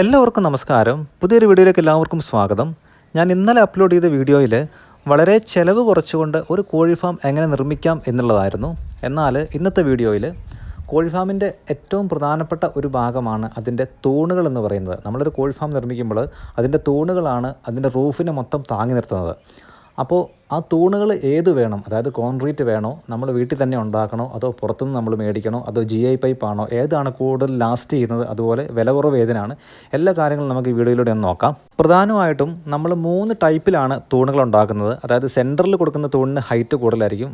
എല്ലാവർക്കും നമസ്കാരം. പുതിയൊരു വീഡിയോയിലേക്ക് എല്ലാവർക്കും സ്വാഗതം. ഞാൻ ഇന്നലെ അപ്ലോഡ് ചെയ്ത വീഡിയോയിൽ വളരെ ചിലവ് കുറച്ചുകൊണ്ട് ഒരു കോഴി ഫാം എങ്ങനെ നിർമ്മിക്കാം എന്നുള്ളതായിരുന്നു. എന്നാൽ ഇന്നത്തെ വീഡിയോയിൽ കോഴി ഫാമിന്റെ ഏറ്റവും പ്രധാനപ്പെട്ട ഒരു ഭാഗമാണ് അതിന്റെ തൂണുകൾ എന്ന് പറയുന്നത്. നമ്മളൊരു കോഴി ഫാം നിർമ്മിക്കുമ്പോൾ അതിന്റെ തൂണുകളാണ് അതിന്റെ റൂഫിനെ മൊത്തം താങ്ങി നിർത്തുന്നത്. അപ്പോൾ ആ തൂണുകൾ ഏത് വേണം? അതായത് കോൺക്രീറ്റ് വേണോ? നമ്മൾ വീട്ടിൽ തന്നെ ഉണ്ടാക്കണോ? അതോ പുറത്തുനിന്ന് നമ്മൾ മേടിക്കണോ? അതോ ജി ഐ പൈപ്പ് ആണോ? ഏതാണ് കൂടുതൽ ലാസ്റ്റ് ചെയ്യുന്നത്? അതുപോലെ വില കുറവ് ഏതിനാണ്? എല്ലാ കാര്യങ്ങളും നമുക്ക് ഈ വീഡിയോയിലൂടെ ഒന്ന് നോക്കാം. പ്രധാനമായിട്ടും നമ്മൾ മൂന്ന് ടൈപ്പിലാണ് തൂണുകൾ ഉണ്ടാക്കുന്നത്. അതായത് സെന്ററിൽ കൊടുക്കുന്ന തൂണിന് ഹൈറ്റ് കൂടുതലായിരിക്കും.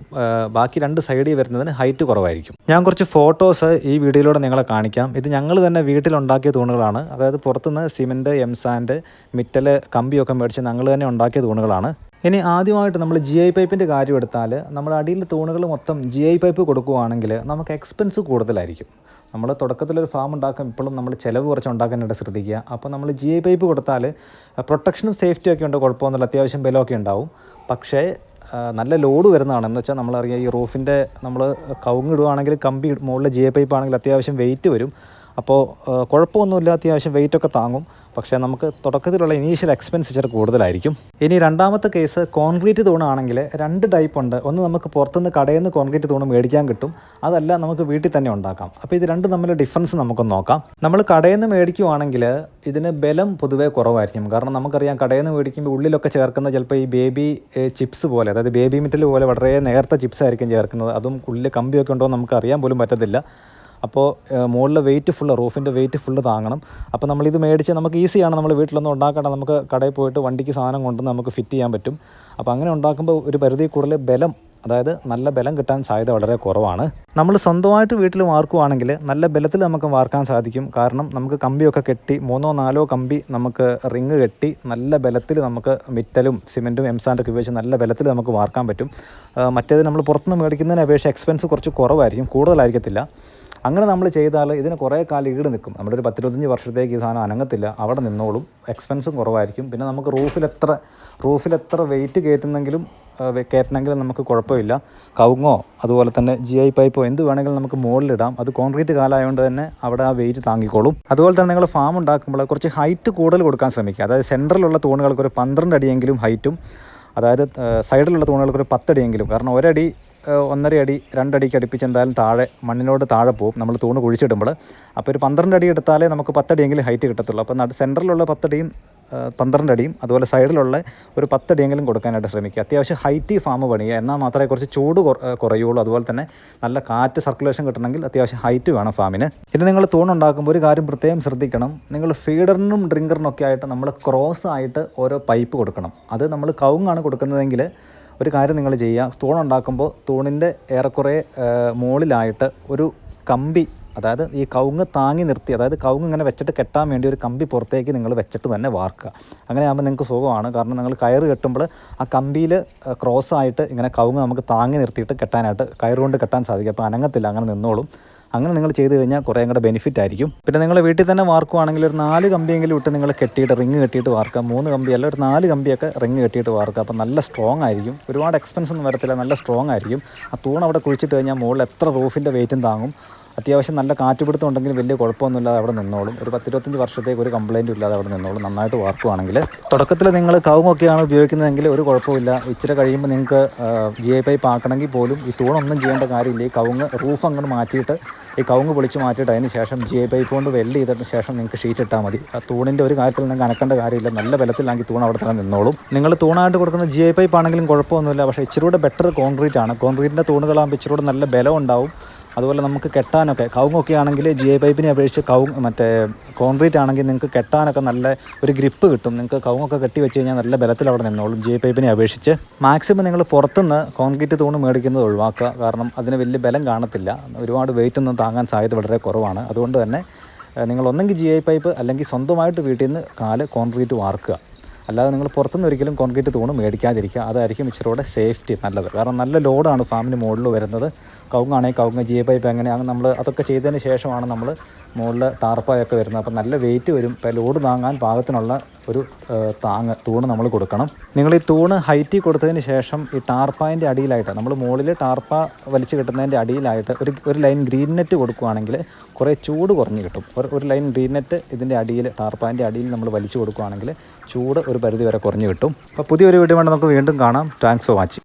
ബാക്കി രണ്ട് സൈഡിൽ വരുന്നതിന് ഹൈറ്റ് കുറവായിരിക്കും. ഞാൻ കുറച്ച് ഫോട്ടോസ് ഈ വീഡിയോയിലൂടെ നിങ്ങളെ കാണിക്കാം. ഇത് ഞങ്ങൾ തന്നെ വീട്ടിലുണ്ടാക്കിയ തൂണുകളാണ്. അതായത് പുറത്തുനിന്ന് സിമെന്റ് എംസാൻഡ് മിറ്റൽ കമ്പിയൊക്കെ മേടിച്ച് ഞങ്ങൾ തന്നെ ഉണ്ടാക്കിയ തൂണുകളാണ്. ഇനി ആദ്യമായിട്ട് നമ്മൾ ജി ഐ പൈപ്പിന്റെ കാര്യം എടുത്താൽ നമ്മൾ അടിയിൽ തൂണുകൾ മൊത്തം ജി ഐ പൈപ്പ് കൊടുക്കുകയാണെങ്കിൽ നമുക്ക് എക്സ്പെൻസ് കൂടുതലായിരിക്കും. നമ്മൾ തുടക്കത്തിലൊരു ഫാം ഉണ്ടാക്കും ഇപ്പോഴും നമ്മൾ ചിലവ് കുറച്ച് ഉണ്ടാക്കാനായിട്ട് ശ്രദ്ധിക്കുക. അപ്പോൾ നമ്മൾ ജി ഐ പൈപ്പ് കൊടുത്താൽ പ്രൊട്ടക്ഷനും സേഫ്റ്റിയും ഒക്കെ ഉണ്ട് കുഴപ്പമൊന്നുമില്ല അത്യാവശ്യം ബലമൊക്കെ ഉണ്ടാവും. പക്ഷേ നല്ല ലോഡ് വരുന്നതാണ് എന്ന് വെച്ചാൽ നമ്മളറിയാം ഈ റൂഫിന്റെ നമ്മൾ കവുങ്ങിടുകയാണെങ്കിൽ കമ്പി മുകളിൽ ജി ഐ പൈപ്പ് ആണെങ്കിൽ അത്യാവശ്യം വെയിറ്റ് വരും. അപ്പോൾ കുഴപ്പമൊന്നുമില്ല അത്യാവശ്യം വെയിറ്റൊക്കെ താങ്ങും. പക്ഷേ നമുക്ക് തുടക്കത്തിലുള്ള ഇനീഷ്യൽ എക്സ്പെൻസ് ഇച്ചിരി കൂടുതലായിരിക്കും. ഇനി രണ്ടാമത്തെ കേസ് കോൺക്രീറ്റ് തൂണാണെങ്കിൽ രണ്ട് ടൈപ്പ് ഉണ്ട്. ഒന്ന് നമുക്ക് പുറത്തുനിന്ന് കടയിൽ നിന്ന് കോൺക്രീറ്റ് തൂണ് മേടിക്കാൻ കിട്ടും. അതല്ല നമുക്ക് വീട്ടിൽ തന്നെ ഉണ്ടാക്കാം. അപ്പോൾ ഇത് രണ്ടും തമ്മിൽ ഡിഫറൻസ് നമുക്കൊന്ന് നോക്കാം. നമ്മൾ കടയിൽ നിന്ന് മേടിക്കുവാണെങ്കിൽ ഇതിന് ബലം പൊതുവേ കുറവായിരിക്കും. കാരണം നമുക്കറിയാം കടയിൽ നിന്ന് മേടിക്കുമ്പോൾ ഉള്ളിലൊക്കെ ചേർക്കുന്ന ചിലപ്പോൾ ഈ ബേബി ചിപ്സ് പോലെ അതായത് ബേബി മിറ്റൽ പോലെ വളരെ നേരത്തെ ചിപ്സ് ആയിരിക്കും ചേർക്കുന്നത്. അതും ഉള്ളിൽ കമ്പിയൊക്കെ ഉണ്ടോ നമുക്ക് അറിയാൻ പോലും പറ്റത്തില്ല. അപ്പോൾ മുകളിലെ വെയിറ്റ് ഫുള്ള് റൂഫിന്റെ വെയിറ്റ് ഫുള്ള് താങ്ങണം. അപ്പോൾ നമ്മളിത് മേടിച്ച് നമുക്ക് ഈസിയാണ് നമ്മൾ വീട്ടിലൊന്നും ഉണ്ടാക്കേണ്ട. നമുക്ക് കടയിൽ പോയിട്ട് വണ്ടിക്ക് സാധനം കൊണ്ടുവന്ന് നമുക്ക് ഫിറ്റ് ചെയ്യാൻ പറ്റും. അപ്പോൾ അങ്ങനെ ഉണ്ടാക്കുമ്പോൾ ഒരു പരിധി കൂടുതൽ ബലം അതായത് നല്ല ബലം കിട്ടാൻ സാധ്യത വളരെ കുറവാണ്. നമ്മൾ സ്വന്തമായിട്ട് വീട്ടിൽ വാർക്കുവാണെങ്കിൽ നല്ല ബലത്തിൽ നമുക്ക് വാർക്കാൻ സാധിക്കും. കാരണം നമുക്ക് കമ്പിയൊക്കെ കെട്ടി മൂന്നോ നാലോ കമ്പി നമുക്ക് റിങ് കെട്ടി നല്ല ബലത്തിൽ നമുക്ക് മിറ്റലും സിമെന്റും എംസാൻഡൊക്കെ ഉപയോഗിച്ച് നല്ല ബലത്തിൽ നമുക്ക് വാർക്കാൻ പറ്റും. മറ്റേത് നമ്മൾ പുറത്തുനിന്ന് മേടിക്കുന്നതിന് അപേക്ഷിച്ച് എക്സ്പെൻസ് കുറച്ച് കുറവായിരിക്കും. കൂടുതലായിരിക്കത്തില്ല. അങ്ങനെ നമ്മൾ ചെയ്താൽ ഇതിന് കുറേ കാലം ഈട് നിൽക്കും. നമ്മുടെ ഒരു പത്തിരുപത്തഞ്ച് വർഷത്തേക്ക് ഈ സാധനം അനങ്ങത്തില്ല. അവിടെ നിന്നോളും. എക്സ്പെൻസും കുറവായിരിക്കും. പിന്നെ നമുക്ക് റൂഫിൽ എത്ര റൂഫിൽ എത്ര വെയിറ്റ് കയറ്റുന്നെങ്കിലും കയറ്റണമെങ്കിലും നമുക്ക് കുഴപ്പമില്ല. കവുങ്ങോ അതുപോലെ തന്നെ ജി ഐ പൈപ്പോ എന്ത് വേണമെങ്കിലും നമുക്ക് മുകളിലിടാം. അത് കോൺക്രീറ്റ് കാലമായതുകൊണ്ട് തന്നെ അവിടെ ആ വെയിറ്റ് താങ്ങിക്കോളും. അതുപോലെ തന്നെ നിങ്ങൾ ഫാം ഉണ്ടാക്കുമ്പോൾ കുറച്ച് ഹൈറ്റ് കൂടുതൽ കൊടുക്കാൻ ശ്രമിക്കുക. അതായത് സെന്ററിലുള്ള തൂണുകൾക്ക് ഒരു പന്ത്രണ്ട് അടിയെങ്കിലും ഹൈറ്റും അതായത് സൈഡിലുള്ള തൂണുകൾക്ക് ഒരു പത്തടിയെങ്കിലും കാരണം ഒരടി ഒന്നര അടി രണ്ടടിക്ക് അടുപ്പിച്ച് എന്തായാലും താഴെ മണ്ണിനോട് താഴെ പോകും. നമ്മൾ തൂണ് കുഴിച്ചിടുമ്പോൾ. അപ്പോൾ ഒരു പന്ത്രണ്ട് അടി എടുത്താലേ നമുക്ക് പത്തടിയെങ്കിലും ഹൈറ്റ് കിട്ടത്തുള്ളൂ. അപ്പോൾ നട സെന്ററിലുള്ള പത്തടിയും പന്ത്രണ്ട് അടിയും അതുപോലെ സൈഡിലുള്ള ഒരു പത്തടിയെങ്കിലും കൊടുക്കാനായിട്ട് ശ്രമിക്കുക. അത്യാവശ്യം ഹൈറ്റ് ഫാം പണിയുക. എന്നാൽ മാത്രമേ കുറച്ച് ചൂട് കുറയുള്ളൂ. അതുപോലെ തന്നെ നല്ല കാറ്റ് സർക്കുലേഷൻ കിട്ടണമെങ്കിൽ അത്യാവശ്യം ഹൈറ്റ് വേണം ഫാമിന്. ഇനി നിങ്ങൾ തൂണുണ്ടാക്കുമ്പോൾ ഒരു കാര്യം പ്രത്യേകം ശ്രദ്ധിക്കണം. നിങ്ങൾ ഫീഡറിനും ഡ്രിങ്കറിനും ഒക്കെ ആയിട്ട് നമ്മൾ ക്രോസ് ആയിട്ട് ഓരോ പൈപ്പ് കൊടുക്കണം. അത് നമ്മൾ കവുങ്ങാണ് കൊടുക്കുന്നതെങ്കിൽ ഒരു കാര്യം നിങ്ങൾ ചെയ്യുക. തൂണുണ്ടാക്കുമ്പോൾ തൂണിന്റെ ഏറെക്കുറെ മുകളിലായിട്ട് ഒരു കമ്പി അതായത് ഈ കവുങ്ങ് താങ്ങി നിർത്തി അതായത് കവുങ്ങ് ഇങ്ങനെ വെച്ചിട്ട് കെട്ടാൻ വേണ്ടി ഒരു കമ്പി പുറത്തേക്ക് നിങ്ങൾ വെച്ചിട്ട് തന്നെ വാർക്കുക. അങ്ങനെ ആകുമ്പോൾ നിങ്ങൾക്ക് സുഖമാണ്. കാരണം നിങ്ങൾ കയറ് കെട്ടുമ്പോൾ ആ കമ്പിയിൽ ക്രോസ് ആയിട്ട് ഇങ്ങനെ കവുങ്ങ് നമുക്ക് താങ്ങി നിർത്തിയിട്ട് കെട്ടാനായിട്ട് കയറുകൊണ്ട് കെട്ടാൻ സാധിക്കും. അപ്പോൾ അനങ്ങത്തില്ല അങ്ങനെ നിന്നോളും. അങ്ങനെ നിങ്ങൾ ചെയ്ത് കഴിഞ്ഞാൽ കുറേ കൂടെ ബെനിഫിറ്റ് ആയിരിക്കും. പിന്നെ നിങ്ങൾ വീട്ടിൽ തന്നെ വാർക്കുവാണെങ്കിൽ ഒരു നാല് കമ്പിയെങ്കിലും ഇട്ട് നിങ്ങൾ കെട്ടിയിട്ട് റിങ് കെട്ടിയിട്ട് വാർക്കുക. മൂന്ന് കമ്പി അല്ല ഒരു നാല് കമ്പിയൊക്കെ റിങ് കെട്ടിയിട്ട് വാർക്കുക. അപ്പോൾ നല്ല സ്ട്രോങ് ആയിരിക്കും. ഒരുപാട് എക്സ്പെൻസ് ഒന്നും വരത്തില്ല നല്ല സ്ട്രോങ് ആയിരിക്കും. ആ തൂൺ അവിടെ കുഴിച്ചിട്ട് കഴിഞ്ഞാൽ മുകളിൽ എത്ര റൂഫിന്റെ വെയിറ്റും താങ്ങും. അത്യാവശ്യം നല്ല കാറ്റുപിടുത്തം ഉണ്ടെങ്കിൽ വലിയ കുഴപ്പമൊന്നുമില്ലാതെ അവിടെ നിന്നോളും. ഒരു പത്തിരുപത്തഞ്ച് വർഷത്തേക്ക് ഒരു കംപ്ലൈന്റും ഇല്ലാതെ അവിടെ നിന്നോളും. നന്നായിട്ട് വാർക്കുവാണെങ്കിൽ തുടക്കത്തിൽ നിങ്ങൾ കവുങ്ങൊക്കെയാണ് ഉപയോഗിക്കുന്നതെങ്കിൽ ഒരു കുഴപ്പമില്ല ഇച്ചിരി കഴിയുമ്പോൾ നിങ്ങൾക്ക് ജി ഐ പൈപ്പ് ആക്കണമെങ്കിൽ പോലും ഈ തൂണൊന്നും ചെയ്യേണ്ട കാര്യമില്ല. ഈ കവുങ്ങ് റൂഫ് അങ്ങോട്ട് മാറ്റിയിട്ട് ഈ കവുങ്ങ് പൊളിച്ച് മാറ്റിയിട്ട് അതിന് ശേഷം ജി ഐ പൈപ്പ് കൊണ്ട് വെൽഡ് ചെയ്തതിന് ശേഷം നിങ്ങൾക്ക് ഷീറ്റ് ഇട്ടാൽ മതി. ആ തൂണിന്റെ ഒരു കാര്യത്തിൽ നിങ്ങൾക്ക് അനക്കേണ്ട കാര്യമില്ല. നല്ല ബലത്തിലാണെങ്കിൽ തൂൺ അവിടെ തന്നെ നിന്നോളും. നിങ്ങൾ തൂണായിട്ട് കൊടുക്കുന്ന ജി ഐ പൈപ്പ് ആണെങ്കിലും കുഴപ്പമൊന്നുമില്ല. പക്ഷേ ഇച്ചിരി കൂടെ ബെറ്റർ കോൺക്രീറ്റ് ആണ്. കോൺക്രീറ്റിന്റെ തൂണുകളാകുമ്പോൾ ഇച്ചിരി കൂടെ നല്ല ബലം ഉണ്ടാവും. അതുപോലെ നമുക്ക് കെട്ടാനൊക്കെ കവുങ്ങൊക്കെ ആണെങ്കിൽ ജി ഐ പൈപ്പിനെ അപേക്ഷിച്ച് കവുങ് മറ്റേ കോൺക്രീറ്റ് ആണെങ്കിൽ നിങ്ങൾക്ക് കെട്ടാനൊക്കെ നല്ല ഒരു ഗ്രിപ്പ് കിട്ടും. നിങ്ങൾക്ക് കവുങ്ങൊക്കെ കെട്ടി വെച്ച് കഴിഞ്ഞാൽ നല്ല ബലത്തിൽ അവിടെ നിന്നോളും. ജി ഐ പൈപ്പിനെ അപേക്ഷിച്ച് മാക്സിമം നിങ്ങൾ പുറത്തുനിന്ന് കോൺക്രീറ്റ് തൂണ് മേടിക്കുന്നത് ഒഴിവാക്കുക. കാരണം അതിന് വലിയ ബലം കാണത്തില്ല. ഒരുപാട് വെയിറ്റ് ഒന്നും താങ്ങാൻ സാധ്യത വളരെ കുറവാണ്. അതുകൊണ്ട് തന്നെ നിങ്ങൾ ഒന്നെങ്കിൽ ജി ഐ പൈപ്പ് അല്ലെങ്കിൽ സ്വന്തമായിട്ട് വീട്ടിൽ നിന്ന് കാൽ കോൺക്രീറ്റ് വാർക്കുക. അല്ലാതെ നിങ്ങൾ പുറത്തുനിന്ന് ഒരിക്കലും കോൺക്രീറ്റ് തൂണ് മേടിക്കാതിരിക്കുക. അതായിരിക്കും ഇച്ചിരി കൂടെ സേഫ്റ്റി നല്ലത്. കാരണം നല്ല ലോഡാണ് ഫാമിന് മുകളിൽ വരുന്നത്. കവുങ്ങാണെങ്കിൽ കവുങ്ങ് ജി പൈപ്പ് എങ്ങനെയാണ് നമ്മൾ അതൊക്കെ ചെയ്തതിന് ശേഷമാണ് നമ്മൾ മുകളിൽ ടാർപ്പായൊക്കെ വരുന്നത്. അപ്പം നല്ല വെയിറ്റ് വരും. ഇപ്പോൾ ലോഡ് താങ്ങാൻ പാകത്തിനുള്ള ഒരു താങ്ങ് തൂണ് നമ്മൾ കൊടുക്കണം. നിങ്ങൾ ഈ തൂണ് ഹൈറ്റിൽ കൊടുത്തതിന് ശേഷം ഈ ടാർപ്പായിന്റെ അടിയിലായിട്ട് നമ്മൾ മുകളിൽ ടാർപ്പ വലിച്ചു കിട്ടുന്നതിന്റെ അടിയിലായിട്ട് ഒരു ഒരു ലൈൻ ഗ്രീൻ നെറ്റ് കൊടുക്കുകയാണെങ്കിൽ കുറേ ചൂട് കുറഞ്ഞ് കിട്ടും. ഒരു ഒരു ലൈൻ ഗ്രീൻ നെറ്റ് ഇതിന്റെ അടിയിൽ ടാർപ്പായിന്റെ അടിയിൽ നമ്മൾ വലിച്ചു കൊടുക്കുകയാണെങ്കിൽ ചൂട് ഒരു പരിധി വരെ കുറഞ്ഞ് കിട്ടും. അപ്പോൾ പുതിയൊരു വീഡിയോ വേണ്ടി നമുക്ക് വീണ്ടും കാണാം. Thanks for watching